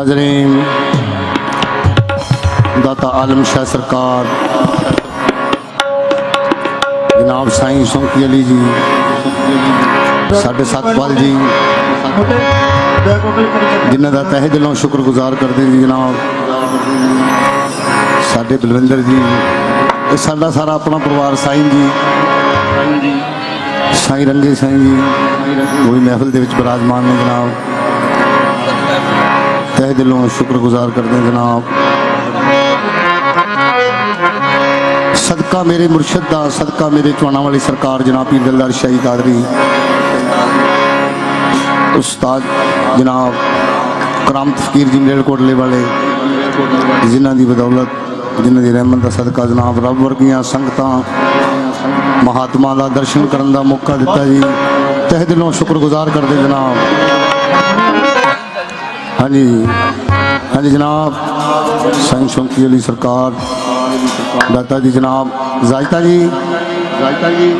ਹਾਜ਼ਰੀਨ। ਦਾਤਾ ਆਲਮ ਸ਼ਾਹ ਸਰਕਾਰ। ਜਨਾਬ ਸਾਈਂ ਸ਼ੌਂਕੀ ਅਲੀ ਜੀ। ਸਾਡੇ ਸਤਪਾਲ ਜੀ। ਜਿਨ੍ਹਾਂ ਦਾ ਤਹਿ ਦਿਲੋਂ ਸ਼ੁਕਰਗੁਜ਼ਾਰ ਕਰਦੇ ਜੀ ਜਨਾਬ। ਸਾਡੇ ਬਲਵਿੰਦਰ ਜੀ। ਇਹ ਸਾਡਾ ਸਾਰਾ ਆਪਣਾ ਪਰਿਵਾਰ ਸਾਈਂ ਜੀ। ਸਾਈਂ ਰੰਗੇ ਸਾਈਂ ਜੀ। ਕੋਈ ਮਹਿਫਲ ਦੇ ਵਿੱਚ ਬਰਾਜਮਾਨ ਨੇ ਜਨਾਬ। ਤਹਿ ਦਿਲੋਂ ਸ਼ੁਕਰਗੁਜ਼ਾਰ ਕਰਦੇ ਹਾਂ ਜਨਾਬ। ਸਦਕਾ ਮੇਰੇ ਮੁਰਸ਼ਿਦ ਦਾ, ਸਦਕਾ ਮੇਰੇ ਚਵਾਣਾ ਵਾਲੀ ਸਰਕਾਰ ਜਨਾਬ ਪੀਰ ਦਿਲਦਾਰ ਸ਼ਾਹੀ ਕਾਦਰੀ। ਉਸਤਾਦ ਜਨਾਬ ਕਰਾਮ ਫਕੀਰ ਜੀ ਮੇਲਕੋਟਲੇ ਵਾਲੇ, ਜਿਨ੍ਹਾਂ ਦੀ ਬਦੌਲਤ, ਜਿਨ੍ਹਾਂ ਦੀ ਰਹਿਮਤ ਦਾ ਸਦਕਾ ਜਨਾਬ ਰੱਬ ਵਰਗੀਆਂ ਸੰਗਤਾਂ, ਮਹਾਤਮਾ ਦਾ ਦਰਸ਼ਨ ਕਰਨ ਦਾ ਮੌਕਾ ਦਿੱਤਾ ਜੀ। ਤਹਿ ਦਿਲੋਂ ਸ਼ੁਕਰਗੁਜ਼ਾਰ ਕਰਦੇ ਜਨਾਬ। ਹਾਂਜੀ। ਹਾਂਜੀ ਜਨਾਬ। ਸਾਈਂ ਸ਼ੌਂਕੀ ਅਲੀ ਸਰਕਾਰ। ਦਾਤਾ ਜੀ ਜਨਾਬ। ਜ਼ਾਇਤਾ ਜੀ। ਜ਼ਾਇਤਾ ਜੀ।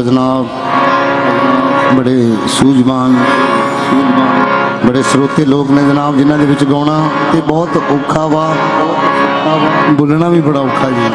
ਲਓ ਜਨਾਬ ਬੜੇ ਸੂਝਵਾਨ, ਬੜੇ ਸਰੋਤੇ ਲੋਕ ਨੇ ਜਨਾਬ, ਜਿਨ੍ਹਾਂ ਦੇ ਵਿੱਚ ਗਾਉਣਾ ਤੇ ਬਹੁਤ ਔਖਾ ਵਾ। ਬੋਲਣਾ ਵੀ ਬੜਾ ਔਖਾ ਜੀ।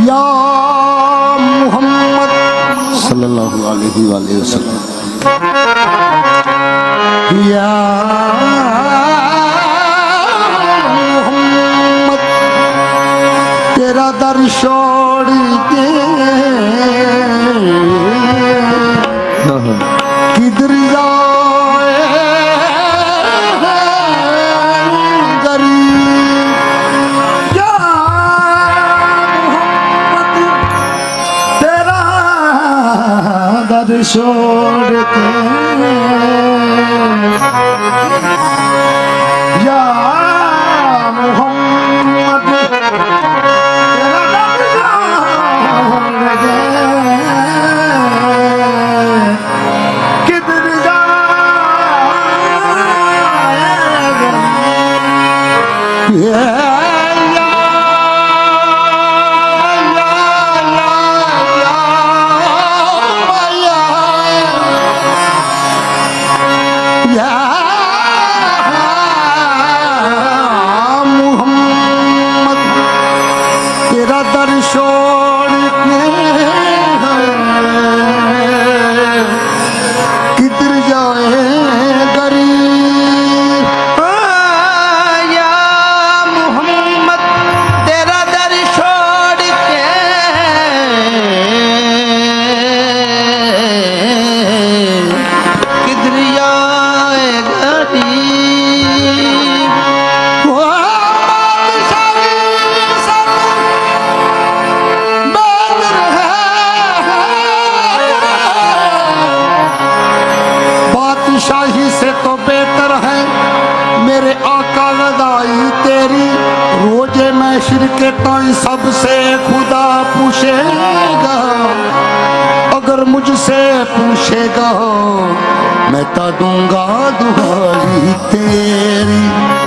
ইয়া মুহাম্মদ সাল্লাল্লাহু আলাইহি ওয়া আলিহি ওয়াসাল্লাম। ইয়া মুহাম্মদ তেরা দর্শন दर रोजे मैं शिर के ताई सबसे खुदा पूछेगा अगर मुझसे पूछेगा मैं तो दूंगा दुहाई तेरी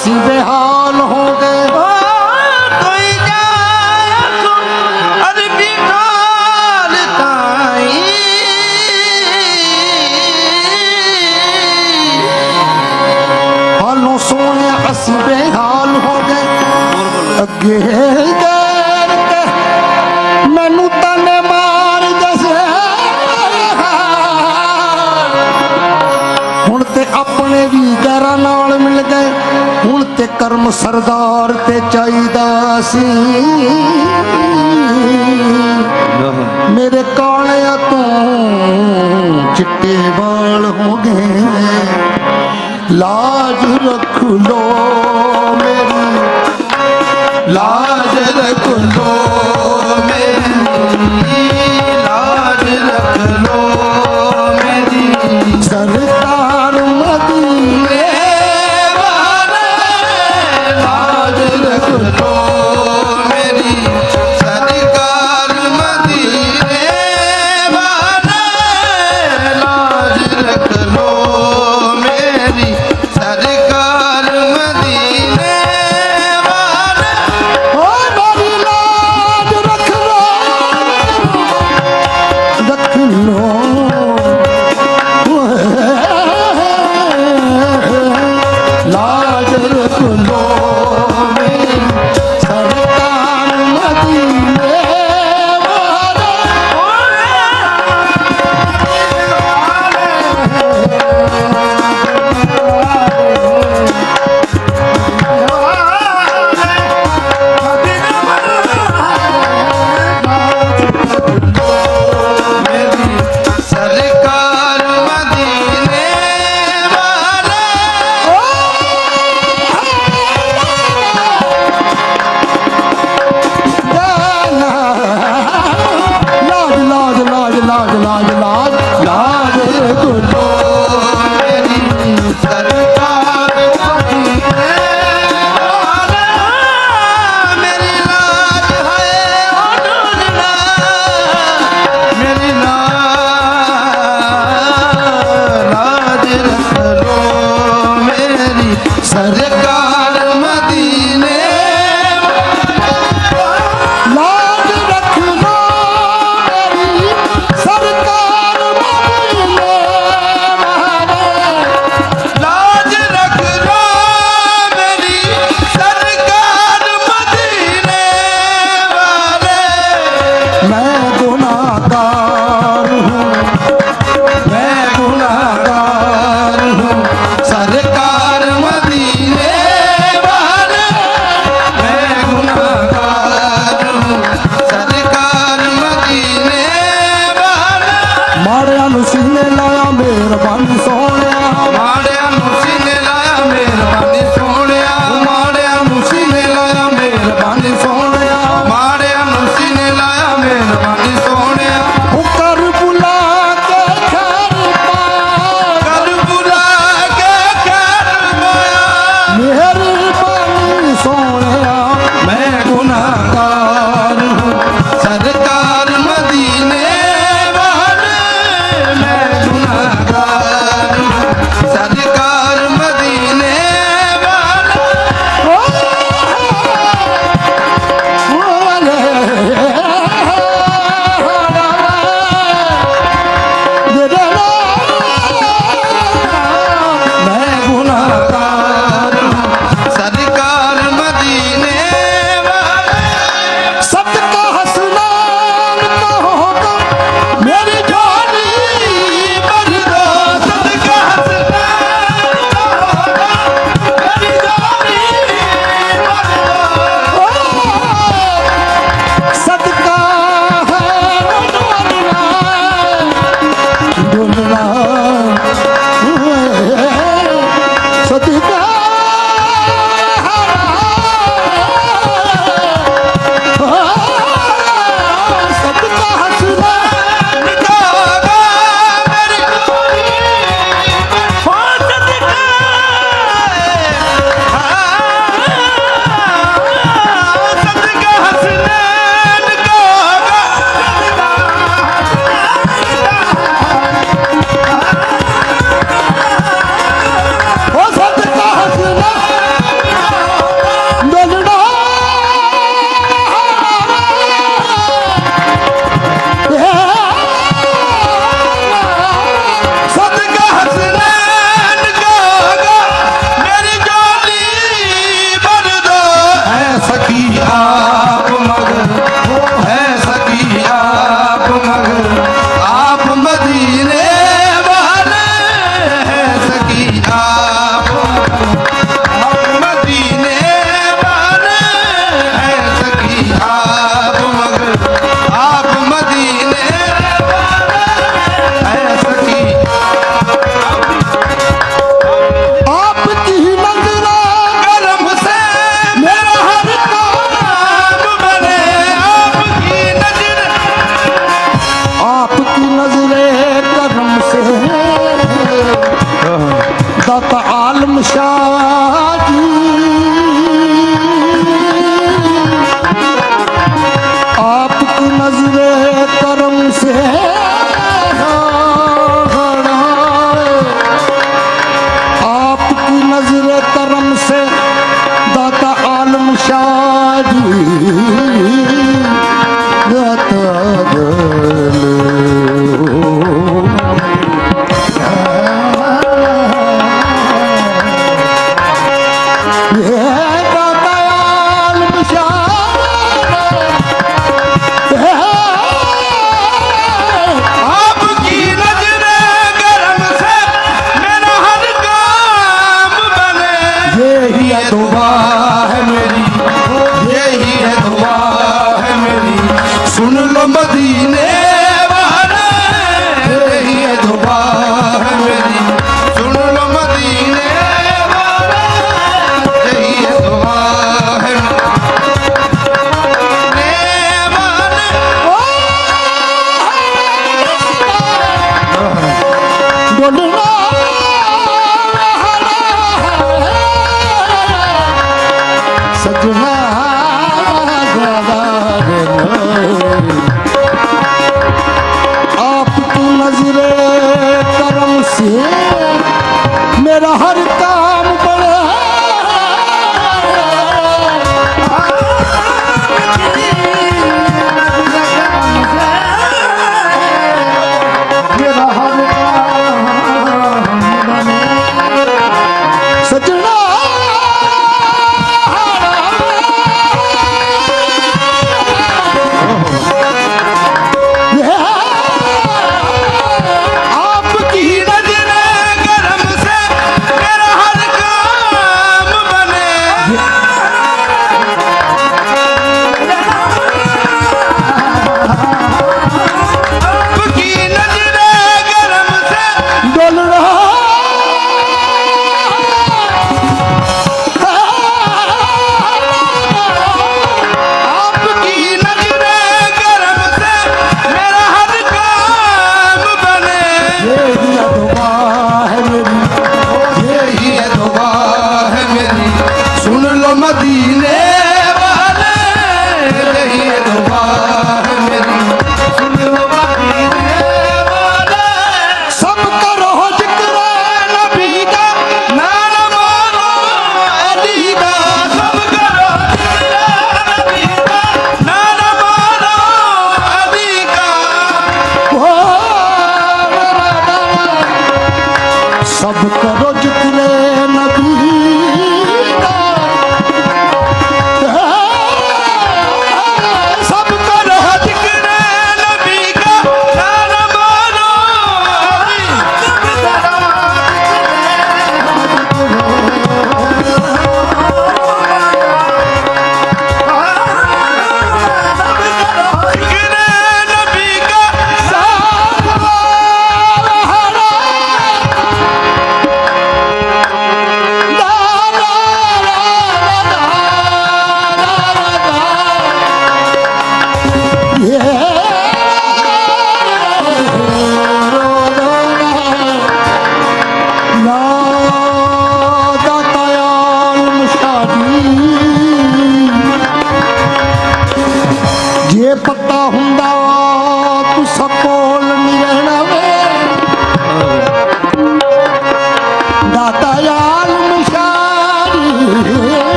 see that ਸੀ। ਮੇਰੇ ਕਾਲਿਆ ਤੋਂ ਚਿੱਟੇ ਵਾਲ ਹੋ ਗਏ। ਲਾਜ ਰੱਖ ਲੋ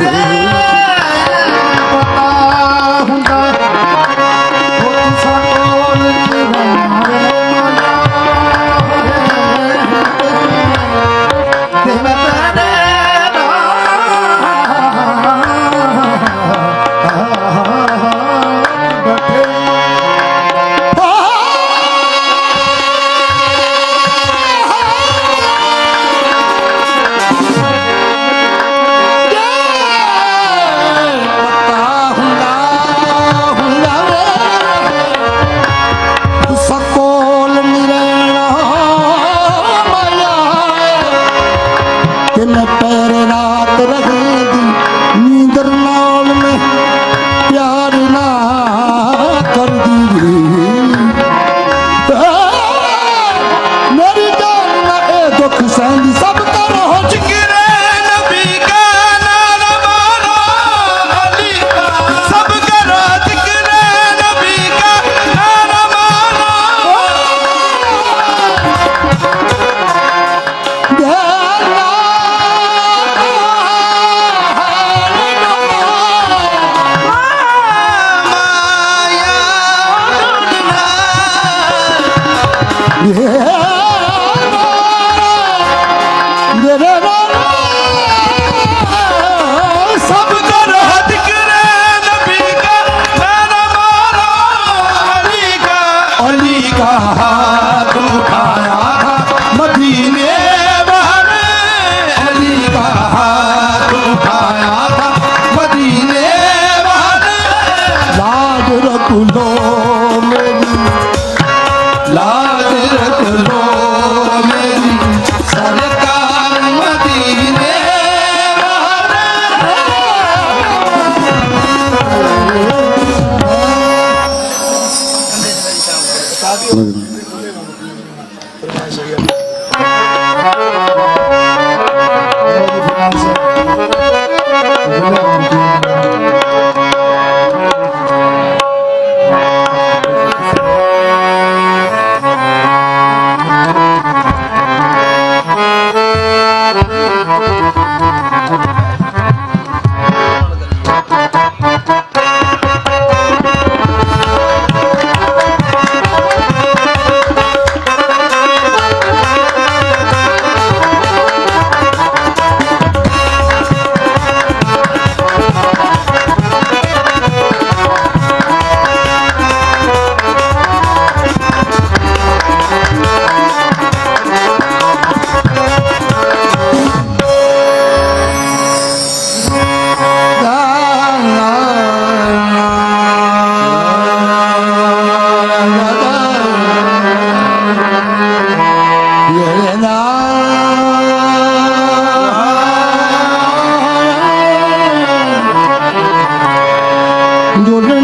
দিল। Andorra.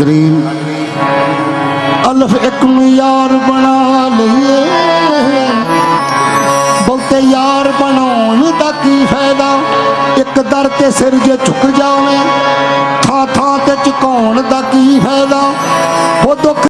नाजरीन अल्फ एक यार बना लिए बोलते यार बनाने का की फायदा एक दर ते सिर जो झुक जावे